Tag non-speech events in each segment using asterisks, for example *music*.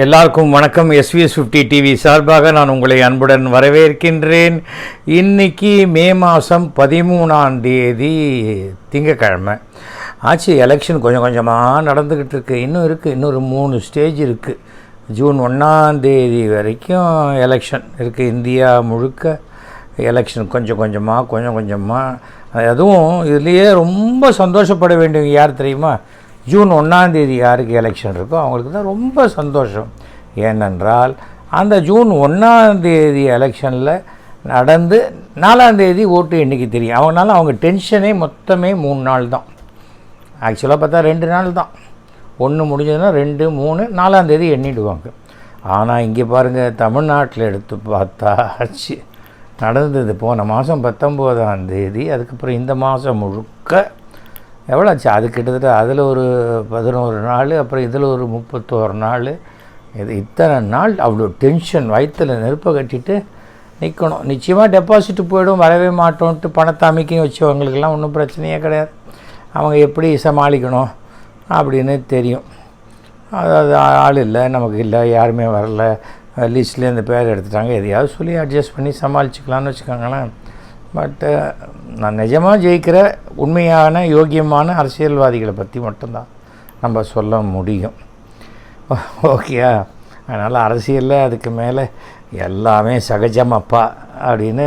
எல்லாருக்கும் வணக்கம். SVS fifty TV சார்பாக நான் உங்களை அன்புடன் வரவேற்கின்றேன். இன்னைக்கு மே மாதம் பதிமூணாம் தேதி திங்கக்கிழமை. ஆச்சு எலெக்ஷன் கொஞ்சம் கொஞ்சமாக நடந்துக்கிட்டு இருக்கு. இன்னும் இருக்குது இன்னொரு மூணு ஸ்டேஜ் இருக்குது ஜூன் ஒன்றாம் தேதி வரைக்கும் எலெக்ஷன் இருக்குது இந்தியா முழுக்க எலெக்ஷன் கொஞ்சம் கொஞ்சமாக கொஞ்சம் கொஞ்சமாக அதுவும் இதுலேயே ரொம்ப சந்தோஷப்பட வேண்டியவங்க யார் தெரியுமா? ஜூன் ஒன்றாம் தேதி யாருக்கு எலெக்ஷன் இருக்கோ அவங்களுக்கு தான் ரொம்ப சந்தோஷம். ஏனென்றால் அந்த ஜூன் ஒன்றாம் தேதி எலெக்ஷனில் நடந்து நாலாம் தேதி ஓட்டு எண்ணிக்கை தெரியும். அவங்களால அவங்க டென்ஷனே மொத்தமே மூணு நாள் தான். ஆக்சுவலாக பார்த்தா ரெண்டு நாள் தான். ஒன்று முடிஞ்சதுன்னா ரெண்டு மூணு நாலாம் தேதி எண்ணிடுவாங்க. ஆனால் இங்கே பாருங்கள் தமிழ்நாட்டில் எடுத்து பார்த்தா நடந்தது போன மாதம் பத்தொம்போதாம் தேதி அதுக்கப்புறம் இந்த மாதம் முழுக்க எவ்வளோ ஆச்சு அது கிட்டத்தட்ட அதில் ஒரு பதினோரு நாள் அப்புறம் இதில் ஒரு முப்பத்தோரு நாள். இது இத்தனை நாள் அவ்வளோ டென்ஷன் வயிற்றில் நெருப்பை கட்டிட்டு நிற்கணும் நிச்சயமாக டெபாசிட் போயிடும் வரவே மாட்டோன்ட்டு பணத்தை அமைக்கி வச்சவங்களுக்கெல்லாம் ஒன்றும் பிரச்சனையே கிடையாது. அவங்க எப்படி சமாளிக்கணும் அப்படின்னு தெரியும். அதாவது ஆள் இல்லை நமக்கு இல்லை யாருமே வரல. லிஸ்ட்லேயே இந்த பேர் எடுத்துட்டாங்க. எதையாவது சொல்லி அட்ஜஸ்ட் பண்ணி சமாளிச்சுக்கலாம்னு வச்சுக்கோங்களேன். பட்டு நான் நிஜமாக ஜெயிக்கிற உண்மையான யோக்கியமான அரசியல்வாதிகளை பற்றி மட்டும்தான் நம்ம சொல்ல முடியும். ஓகேயா அதனால் அரசியலில் அதுக்கு மேலே எல்லாமே சகஜமப்பா அப்படின்னு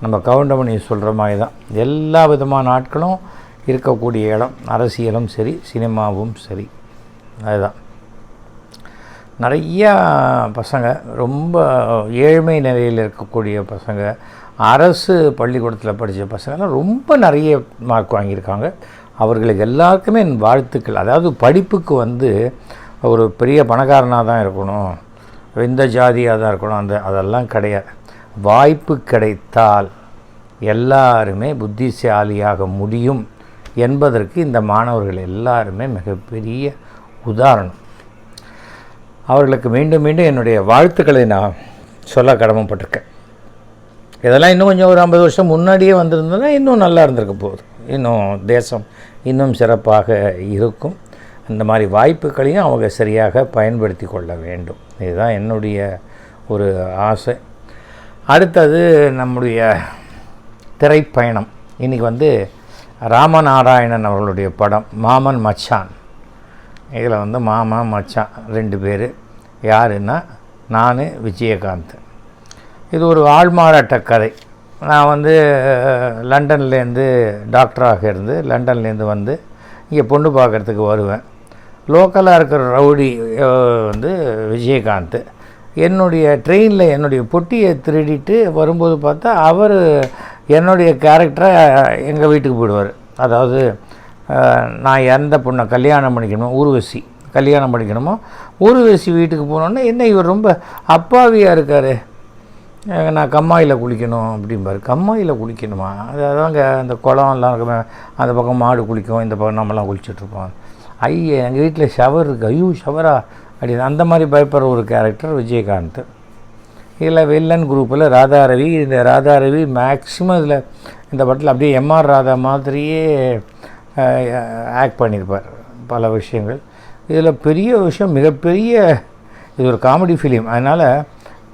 நம்ம கவுண்டமணி சொல்கிற மாதிரி தான் எல்லா விதமான ஆட்களும் இருக்கக்கூடிய இடம் அரசியலும் சரி சினிமாவும் சரி. அதுதான். நிறையா பசங்க ரொம்ப ஏழ்மை நிலையில் இருக்கக்கூடிய பசங்க அரசு பள்ளிக்கூடத்தில் படித்த பசங்கள்லாம் ரொம்ப நிறைய மார்க் வாங்கியிருக்காங்க. அவர்களுக்கு எல்லாருக்குமே என் வாழ்த்துக்கள். அதாவது படிப்புக்கு வந்து ஒரு பெரிய பணக்காரனாக தான் இருக்கணும். இந்த ஜாதியாக தான் இருக்கணும். அந்த அதெல்லாம் கிடையாது. வாய்ப்பு கிடைத்தால் எல்லாருமே புத்திசாலியாக முடியும் என்பதற்கு இந்த மாணவர்கள் எல்லாருமே மிகப்பெரிய உதாரணம். அவர்களுக்கு மீண்டும் மீண்டும் என்னுடைய வாழ்த்துக்களை நான் சொல்ல கடமைப்பட்டிருக்கேன். இதெல்லாம் இன்னும் கொஞ்சம் ஒரு ஐம்பது வருஷம் முன்னாடியே வந்திருந்ததுன்னா இன்னும் நல்லா இருந்திருக்க போகுது. இன்னும் தேசம் இன்னும் சிறப்பாக இருக்கும். இந்த மாதிரி வாய்ப்புகளையும் அவங்க சரியாக பயன்படுத்தி கொள்ள வேண்டும். இதுதான் என்னுடைய ஒரு ஆசை. அடுத்தது நம்முடைய திரைப்பயணம். இன்றைக்கி வந்து ராமநாராயணன் அவர்களுடைய படம் மாமன் மச்சான். இதில் வந்து மாமா மச்சான் ரெண்டு பேர். யாருன்னா நான் விஜயகாந்த். இது ஒரு ஆள்மாறாட்ட கதை. நான் வந்து லண்டன்லேருந்து டாக்டராக இருந்து லண்டன்லேருந்து வந்து இங்கே பொண்ணு பார்க்குறதுக்கு வருவேன். லோக்கலாக இருக்கிற ரவுடி வந்து விஜயகாந்த். என்னுடைய ட்ரெயினில் என்னுடைய பொட்டியை திருடிட்டு வரும்போது பார்த்தா அவர் என்னுடைய கேரக்டரை எங்கள் வீட்டுக்கு போயிடுவார். அதாவது நான் எந்த பொண்ணை கல்யாணம் பண்ணிக்கணுமோ ஊர்வசி கல்யாணம் பண்ணிக்கணுமோ ஊர்வசி வீட்டுக்கு போனோன்னே என்ன இவர் ரொம்ப அப்பாவியாக இருக்கார்? நான் கம்மாயில் குளிக்கணும் அப்படிம்பாரு. கம்மாயில் குளிக்கணுமா? அது அதாங்க அந்த குளம்லாம் இருக்குமே அந்த பக்கம் மாடு குளிக்கும் இந்த பக்கம் நம்மலாம் குளிச்சுட்ருப்போம். ஐயே எங்கள் வீட்டில் ஷவர் இருக்குது ஐயோ ஷவரா அப்படின்னு அந்த மாதிரி பயப்படுற ஒரு கேரக்டர் விஜயகாந்த். இதில் வில்லன் குரூப்பில் ராதாரவி இந்த ராதாரவி மேக்ஸிமம் இதில் இந்த படத்தில் அப்படியே எம்ஆர் ராதா மாதிரியே ஆக்ட் பண்ணியிருப்பார். பல விஷயங்கள். இதில் பெரிய விஷயம் மிகப்பெரிய இது ஒரு காமெடி ஃபிலிம் அதனால்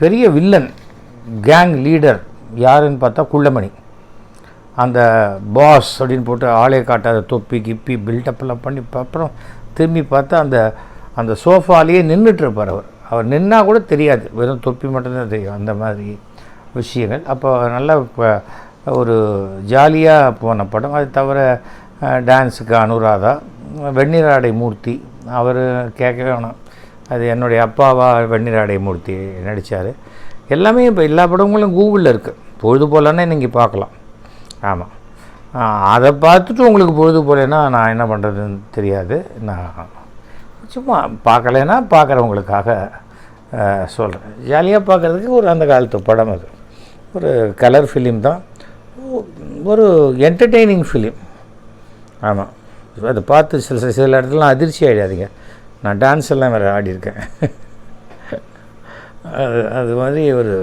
பெரிய வில்லன் கேங் லீடர் யாருன்னு பார்த்தா குள்ளமணி. அந்த பாஸ் அப்படின்னு போட்டு ஆளே காட்டாத தொப்பி கிப்பி பில்டப்லாம் பண்ணி அப்புறம் திரும்பி பார்த்தா அந்த அந்த சோஃபாலேயே நின்றுட்டுருப்பார் அவர். அவர் நின்னால் கூட தெரியாது. வெறும் தொப்பி மட்டும்தான் தெரியும். அந்த மாதிரி விஷயங்கள். அப்போ நல்ல ஒரு ஜாலியாக போன படம். அது தவிர டான்ஸுக்கு அனுராதா வெண்ணிராடை மூர்த்தி அவர் கேட்கவே வேணும். அது என்னுடைய அப்பாவா வெண்ணிராடை மூர்த்தி நடித்தார் எல்லாமே இப்போ எல்லா படங்களும் கூகுளில் இருக்குது பொழுது போகலன்னா நீங்கள் பார்க்கலாம். ஆமாம் அதை பார்த்துட்டு உங்களுக்கு பொழுது போகலன்னா நான் என்ன பண்ணுறதுன்னு தெரியாது. நான் சும்மா பார்க்கலைன்னா பார்க்குறவங்களுக்காக சொல்கிறேன் ஜாலியாக பார்க்குறதுக்கு ஒரு அந்த காலத்து படம் அது. ஒரு கலர் ஃபிலிம் தான். ஒரு என்டர்டெய்னிங் ஃபிலிம் ஆமாம் அதை பார்த்து சில சில இடத்துலலாம் அதிர்ச்சி ஆகிடாதீங்க நான் டான்ஸ் எல்லாம் வேறு ஆடியிருக்கேன். அது அது மாதிரி ஒரு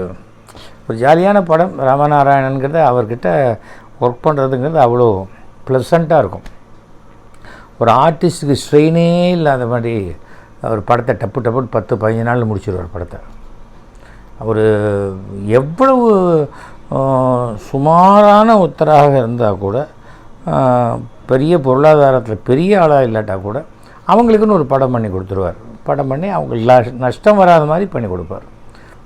ஒரு ஜாலியான படம். ராமநாராயணனுங்கிறது அவர்கிட்ட ஒர்க் பண்ணுறதுங்கிறது அவ்வளோ ப்ளசண்ட்டாக இருக்கும். ஒரு ஆர்டிஸ்ட்டுக்கு ஸ்ட்ரெயினே இல்லாத மாதிரி அவர் படத்தை டப்பு டப்புன்னு பத்து பதினஞ்சு நாளில் முடிச்சிடுவார் படத்தை. அவர் எவ்வளவு சுமாரான ஒருத்தராக இருந்தால் கூட பெரிய பொருளாதாரத்தில் பெரிய ஆளாக இல்லாட்டா கூட அவங்களுக்குன்னு ஒரு படம் பண்ணி கொடுத்துருவார். படம் பண்ணி அவங்களுக்கு நஷ்டம் வராத மாதிரி பண்ணி கொடுப்பார்.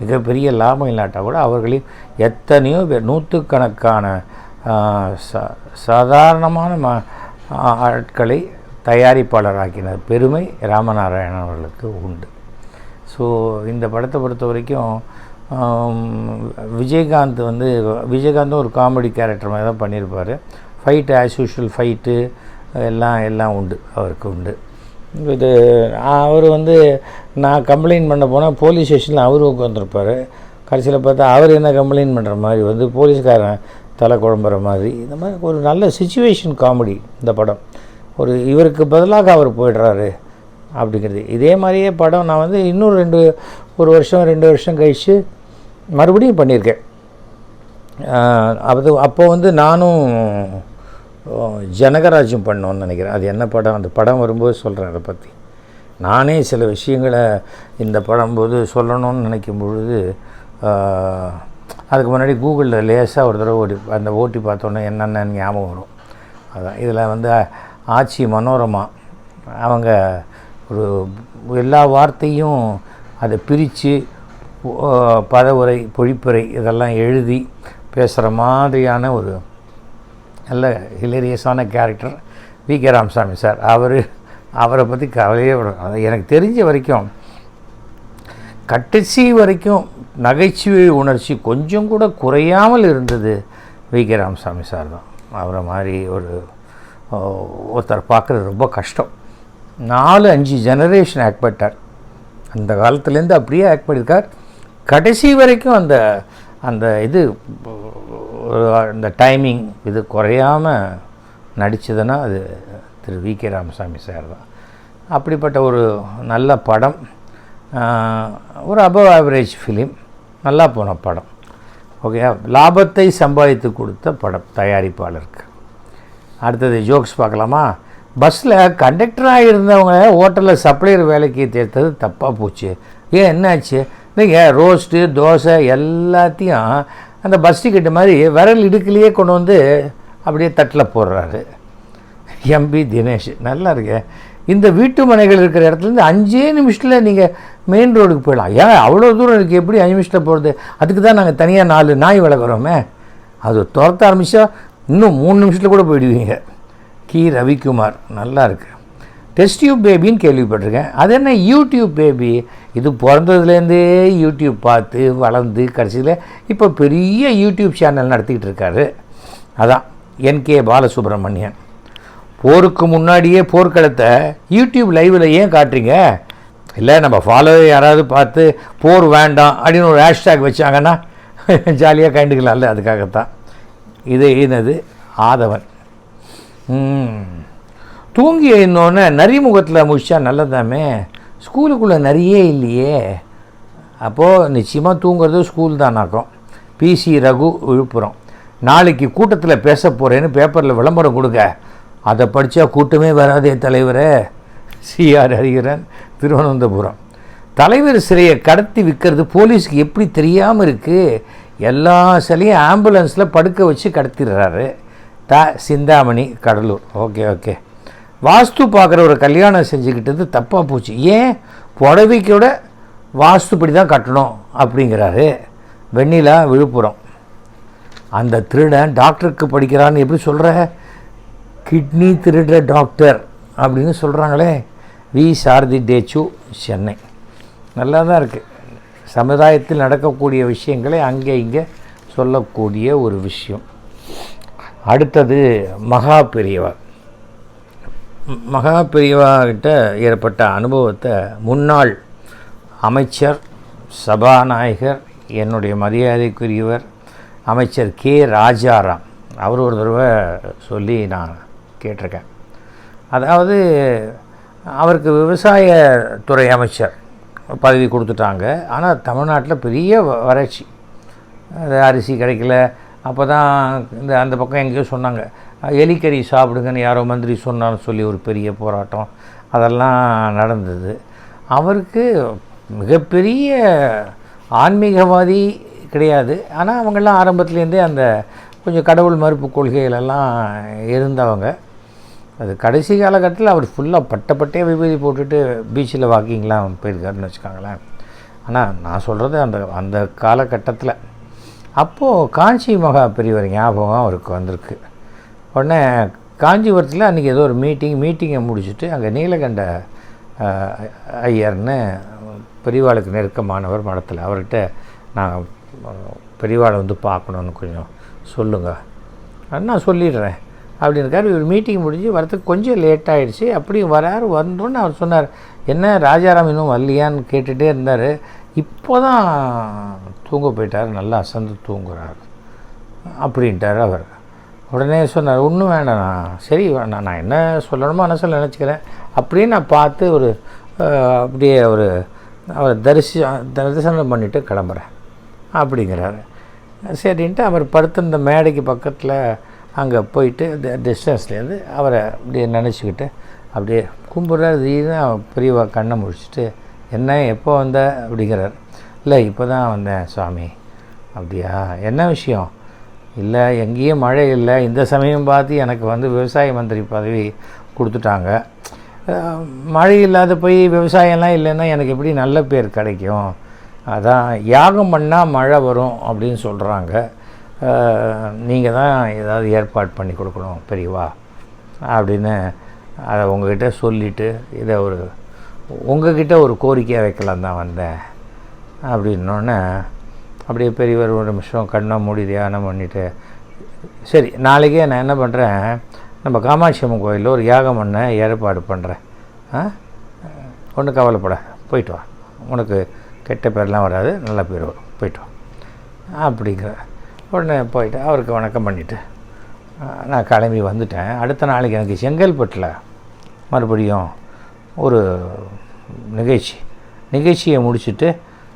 மிகப்பெரிய லாபம் இல்லாட்டால் கூட அவர்களையும் எத்தனையோ பேர் நூற்றுக்கணக்கான சாதாரணமான ம ஆட்களை தயாரிப்பாளராக்கினர். பெருமை ராமநாராயணன் அவர்களுக்கு உண்டு. ஸோ இந்த படத்தை பொறுத்த வரைக்கும் விஜயகாந்த் வந்து விஜயகாந்தும் ஒரு காமெடி கேரக்டர் மாதிரி தான் பண்ணியிருப்பார். ஃபைட்டு ஆஸ் யூஷுவல் ஃபைட்டு எல்லாம் எல்லாம் உண்டு. அவருக்கு உண்டு. இது அவர் வந்து நான் கம்ப்ளைண்ட் பண்ண போனால் போலீஸ் ஸ்டேஷனில் அவர் உட்காந்துருப்பார் கடைசியில் பார்த்தா அவர் என்ன கம்ப்ளைண்ட் பண்ணுற மாதிரி வந்து போலீஸ்காரன் தலை குழம்புற மாதிரி. இந்த மாதிரி ஒரு நல்ல சுச்சுவேஷன் காமெடி இந்த படம். ஒரு இவருக்கு பதிலாக அவர் போயிடுறாரு அப்படிங்கிறது. இதே மாதிரியே படம் நான் வந்து இன்னும் ரெண்டு ஒரு வருஷம் ரெண்டு வருஷம் கழித்து மறுபடியும் பண்ணியிருக்கேன். அது அப்போ வந்து நானும் ஜனகராஜும் பண்ணோன்னு நினைக்கிறேன். அது என்ன படம்? அந்த படம் வரும்போது சொல்கிறேன் அதை பற்றி நானே சில விஷயங்களை இந்த படம் போது சொல்லணும்னு நினைக்கும் பொழுது அதுக்கு முன்னாடி கூகுளில் லேசாக ஒரு தடவை ஓடி அந்த ஓட்டி பார்த்தோன்னே என்னென்னு ஞாபகம் வரும். அதான் இதில் வந்து ஆட்சி மனோரமா அவங்க ஒரு எல்லா வார்த்தையும் அதை பிரித்து பதவுரை பொழிப்புரை இதெல்லாம் எழுதி பேசுகிற மாதிரியான ஒரு நல்ல ஹிலேரியஸான character V K Ramasamy sir அவர் அவரை பற்றி கவலையே விட எனக்கு தெரிஞ்ச வரைக்கும் கடைசி வரைக்கும் நகைச்சுவை உணர்ச்சி கொஞ்சம் கூட குறையாமல் இருந்தது வி கே ராமசாமி சார் தான். அவரை மாதிரி ஒரு ஒருத்தர் பார்க்குறது ரொம்ப கஷ்டம். நாலு அஞ்சு ஜெனரேஷன் ஆக்ட் பண்ணிட்டார். அந்த காலத்துலேருந்து அப்படியே ஆக்ட் பண்ணியிருக்கார். கடைசி வரைக்கும் அந்த அந்த இது இந்த டைமிங் இது குறையாமல் நடித்ததுன்னா அது Thiru V K Ramasamy sir தான். அப்படிப்பட்ட ஒரு நல்ல படம். ஒரு அபவ் ஆவரேஜ் ஃபிலிம் நல்லா போன படம். ஓகே லாபத்தை சம்பாதித்து கொடுத்த படம் தயாரிப்பாளருக்கு. அடுத்தது ஜோக்ஸ் பார்க்கலாமா? பஸ்ஸில் கண்டக்டராக இருந்தவங்க ஹோட்டலில் சப்ளையர் வேலைக்கு தேர்த்தது தப்பாக போச்சு. ஏன் என்னாச்சு? நீங்கள் ரோஸ்ட்டு தோசை எல்லாத்தையும் அந்த பஸ் டிக்கெட்டு மாதிரி விரல் இடுக்கிலேயே கொண்டு வந்து அப்படியே தட்டில் போடுறாரு. எம்பி தினேஷ் நல்லா இருக்கு. இந்த வீட்டு மனைகள் இருக்கிற இடத்துலேருந்து அஞ்சே நிமிஷத்தில் நீங்கள் மெயின் ரோடுக்கு போயிடலாம். ஏன் அவ்வளோ தூரம் இருக்குது எப்படி அஞ்சு நிமிஷத்தில் போகிறது அதுக்கு தான் நாங்கள் தனியாக நாலு நாய் வளர்க்குறோமே. அது துரத்த ஆரம்பித்தா இன்னும் மூணு நிமிஷத்தில் கூட போயிடுவீங்க. கி. ரவிக்குமார் நல்லா இருக்குது டெஸ்ட் டியூப் பேபின்னு கேள்விப்பட்டிருக்கேன். அது என்ன யூடியூப் பேபி இது பிறந்ததுலேருந்தே யூடியூப் பார்த்து வளர்ந்து கடைசியில் இப்போ பெரிய யூடியூப் சேனல் நடத்திக்கிட்டு இருக்காரு. அதான் என்கே பாலசுப்ரமணியன். போருக்கு முன்னாடியே போர்க்களத்தை யூடியூப் லைவில் ஏன் காட்டுறீங்க? இல்லை நம்ம ஃபாலோவர் யாராவது பார்த்து போர் வேண்டாம் அப்படின்னு ஒரு ஹேஷ்டேக் வச்சாங்கன்னா *laughs* ஜாலியாக கண்டுக்கலாம்ல அதுக்காகத்தான். இது என்னது? ஆதவன். ம். தூங்கி எழுந்தோன்னே நரிமுகத்தில் முடிச்சா நல்லதாமே. ஸ்கூலுக்குள்ளே நிறைய இல்லையே. அப்போது நிச்சயமாக தூங்குறது ஸ்கூல் தானாக்கும் பிசி ரகு விழுப்புரம். நாளைக்கு கூட்டத்தில் பேச போகிறேன்னு பேப்பரில் விளம்பரம் கொடுங்க. அதை படித்தா கூட்டமே வராதே தலைவரே. C R Hariharan Thiruvananthapuram. தலைவர் சிலையை கடத்தி விற்கிறது போலீஸ்க்கு எப்படி தெரியாமல் இருக்குது எல்லா சிலையும் ஆம்புலன்ஸில் படுக்க வச்சு கடத்திடுறாரு. T Chinthamani Cuddalore. Okay okay. Vastu பார்க்குற ஒரு கல்யாணம் செஞ்சுக்கிட்டது தப்பாக போச்சு. ஏன்? புடவைக்கோட வாஸ்துப்படி தான் கட்டணும் அப்படிங்கிறாரு வெண்ணிலா விழுப்புரம். அந்த திருடன் டாக்டருக்கு படிக்கிறான்னு எப்படி சொல்கிற கிட்னி திருடுற டாக்டர் அப்படின்னு சொல்கிறாங்களே வி. சாரதி டேச்சு சென்னை. நல்லா தான் இருக்குது சமுதாயத்தில் நடக்கக்கூடிய விஷயங்களை அங்கே இங்கே சொல்லக்கூடிய ஒரு விஷயம். அடுத்தது மகா பெரியவர். மகா பிரிவாகிட்ட ஏற்பட்ட அனுபவத்தை முன்னாள் அமைச்சர் சபாநாயகர் என்னுடைய மரியாதைக்குரியவர் அமைச்சர் கே. ராஜாராம். அவர் ஒரு தடவை சொல்லி நான் கேட்டிருக்கேன். அதாவது அவருக்கு விவசாய துறை அமைச்சர் பதவி கொடுத்துட்டாங்க. ஆனால் தமிழ்நாட்டில் பெரிய வ- வறட்சி. அது அரிசி கிடைக்கல. அப்போ தான் இந்த அந்த பக்கம் எங்கேயோ சொன்னாங்க. எலிக்கறி சாப்பிடுங்கன்னு யாரோ மந்திரி சொன்னான்னு சொல்லி ஒரு பெரிய போராட்டம் அதெல்லாம் நடந்தது. அவருக்கு மிகப்பெரிய ஆன்மீகவாதி கிடையாது. ஆனால் அவங்கெல்லாம் ஆரம்பத்துலேருந்தே அந்த கொஞ்சம் கடவுள் மறுப்பு கொள்கைகளெல்லாம் இருந்தவங்க. அது கடைசி காலகட்டத்தில் அவர் ஃபுல்லாக பட்டப்பட்டே விபதி போட்டுட்டு பீச்சில் வாக்கிங்லாம் போயிருக்காருன்னு வச்சுக்கோங்களேன். ஆனால் நான் சொல்கிறது அந்த அந்த காலகட்டத்தில். அப்போது காஞ்சி மகா பெரியவர் ஞாபகம் அவருக்கு வந்திருக்கு. உடனே காஞ்சிபுரத்தில் அன்றைக்கி ஏதோ ஒரு மீட்டிங் மீட்டிங்கை முடிச்சுட்டு அங்கே நீலகண்ட ஐயர்னு பெரியவாளுக்கு நெருக்கமானவர் மடத்தில். அவர்கிட்ட நான் பெரியவாளை வந்து பார்க்கணுன்னு கொஞ்சம் சொல்லுங்கள் நான் சொல்லிடுறேன். அப்படின்னு இருக்காரு. இவர் மீட்டிங் முடிஞ்சு வரதுக்கு கொஞ்சம் லேட் ஆகிடுச்சு அப்படியும் வராரு வந்தோன்னு அவர் சொன்னார் என்ன ராஜாராம் இன்னும் வரலையான்னு கேட்டுகிட்டே இருந்தார். இப்போ தான் தூங்க போயிட்டார். நல்லா அசந்து தூங்குறாரு. அப்படின்ட்டார் அவர். உடனே சொன்னார் ஒன்றும் வேண்டாம் சரி வேணாம் நான் என்ன சொல்லணுமோ மனசில் நினச்சிக்கிறேன். அப்படியே நான் பார்த்து ஒரு அப்படியே ஒரு அவரை தரிசி தரிசனம் பண்ணிவிட்டு கிளம்புறேன். அப்படிங்கிறாரு. சரின்ட்டு அவர் படுத்திருந்த மேடைக்கு பக்கத்தில் அங்கே போயிட்டு டிஸ்டன்ஸ்லேருந்து அவரை அப்படியே நினச்சிக்கிட்டு அப்படியே கும்பிட்றாரு. திடீர்னு பெரியவா கண்ணை முடிச்சுட்டு என்ன எப்போ வந்த? அப்படிங்கிறார். இல்லை இப்போ தான் வந்தேன் சுவாமி. அப்படியா? என்ன விஷயம்? இல்லை எங்கேயும் மழை இல்லை. இந்த சமயம் பார்த்து எனக்கு வந்து விவசாய மந்திரி பதவி கொடுத்துட்டாங்க. மழை இல்லாத போய் விவசாயம்லாம் இல்லைன்னா எனக்கு எப்படி நல்ல பேர் கிடைக்கும்? அதான் யாகம் பண்ணால் மழை வரும் அப்படின்னு சொல்கிறாங்க நீங்கள் தான் ஏதாவது ஏற்பாடு பண்ணி கொடுக்கணும் பெரியவா? அப்படின்னு அதை உங்ககிட்ட சொல்லிவிட்டு இதை ஒரு உங்ககிட்ட ஒரு கோரிக்கையாக வைக்கலாம் தான் வந்தேன். அப்படின்னோடனே அப்படியே பெரியவர் ஒரு நிமிஷம் கண்ணை மூடி தியானம் பண்ணிவிட்டு சரி நாளைக்கே நான் என்ன பண்ணுறேன் நம்ம காமாட்சி அம்மன் கோயிலில் ஒரு யாகம் பண்ண ஏற்பாடு பண்ணுறேன் ஆ? ஒன்றும் கவலைப்பட போயிட்டு வா. உனக்கு கெட்ட பேர்லாம் வராது நல்ல பேர் வரும். போயிட்டு வா. அப்படிங்கிற உடனே போயிட்டு அவருக்கு வணக்கம் பண்ணிவிட்டு நான் கிளம்பி வந்துட்டேன். அடுத்த நாளைக்கு எனக்கு செங்கல்பட்டில் மறுபடியும் ஒரு நிகழ்ச்சி. நிகழ்ச்சியை முடிச்சுட்டு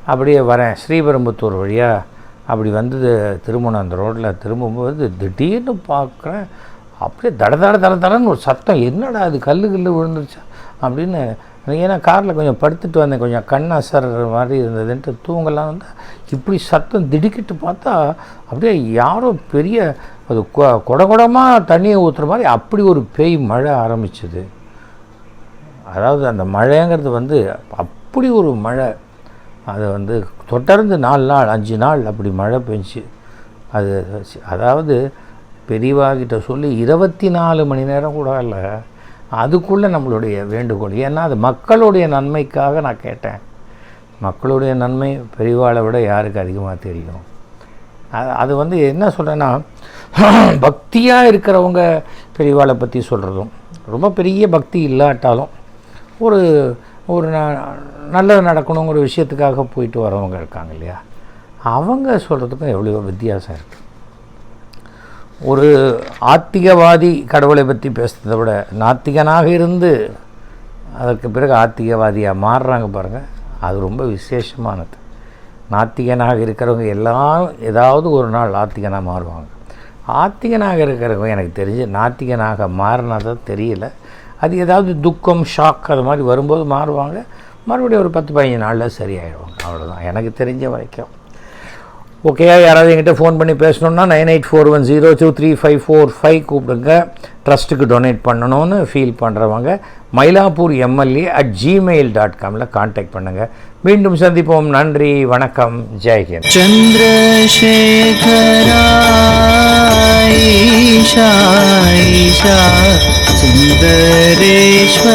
அப்படியே வரேன். ஸ்ரீபெரும்புத்தூர் வழியாக அப்படி வந்தது திருமணம் அந்த ரோட்டில் திரும்பும்போது திடீர்னு பார்க்குறேன் அப்படியே தட தட தட தடன்னு ஒரு சத்தம். என்னடா அது கல் கல் விழுந்துருச்சா. அப்படின்னு ஏன்னா காரில் கொஞ்சம் படுத்துட்டு வந்தேன். கொஞ்சம் கண் அசர்ற மாதிரி இருந்ததுன்ட்டு தூங்கலாம் வந்து இப்படி சத்தம் திடுக்கிட்டு பார்த்தா அப்படியே யாரோ பெரிய அது கொ- கொட கொடமாக தண்ணியை ஊற்றுற மாதிரி அப்படி ஒரு பேய் மழை ஆரம்பிச்சுது. அதாவது அந்த மழைங்கிறது வந்து அப்படி ஒரு மழை. அது வந்து தொடர்ந்து நாலு நாள் அஞ்சு நாள் அப்படி மழை பெஞ்சு அது அதாவது பெரியவாகிட்ட சொல்லி இருபத்தி நாலு மணி நேரம் கூட இல்லை அதுக்குள்ளே நம்மளுடைய வேண்டுகோள். ஏன்னா அது மக்களுடைய நன்மைக்காக நான் கேட்டேன். மக்களுடைய நன்மை பெரியவாளை விட யாருக்கு அதிகமாக தெரியும்? அது அது வந்து என்ன சொல்கிறேன்னா பக்தியாக இருக்கிறவங்க பெரியவாளை பற்றி சொல்கிறதும் ரொம்ப பெரிய பக்தி இல்லாட்டாலும் ஒரு ஒரு ந- நல்லது நடக்கணுங்கிற விஷயத்துக்காக போயிட்டு வரவங்க இருக்காங்க இல்லையா? அவங்க சொல்கிறதுக்கும் எவ்வளோ வித்தியாசம் இருக்குது ஒரு ஆத்திகவாதி கடவுளை பற்றி பேசுறதை விட நாத்திகனாக இருந்து அதற்கு பிறகு ஆத்திகவாதியாக மாறுறாங்க பாருங்கள் அது ரொம்ப விசேஷமானது. நாத்திகனாக இருக்கிறவங்க எல்லாரும் ஏதாவது ஒரு நாள் ஆத்திகனாக மாறுவாங்க. ஆத்திகனாக இருக்கிறவங்க எனக்கு தெரிஞ்சு நாத்திகனாக மாறினதான் தெரியல. அது ஏதாவது துக்கம் ஷாக் அது மாதிரி வரும்போது மாறுவாங்க மறுபடியும் ஒரு பத்து பதினஞ்சு நாளில் சரியாயிடுவாங்க. அவ்வளோதான் எனக்கு தெரிஞ்ச வரைக்கும். ஓகேயா யாராவது எங்கிட்ட ஃபோன் பண்ணி பேசணுன்னா nine eight four one zero two three five four five கூப்பிடுங்க. ட்ரஸ்ட்டுக்கு டொனேட் பண்ணணும்னு ஃபீல் பண்ணுறவங்க Mylapore MLA at Gmail dot Kamil contact பண்ணுங்கள் மீண்டும் சந்திப்போம். நன்றி வணக்கம். ஜெய்ஹிந்த் சந்திரசேகராயிஷா सुन्दरेश्वरा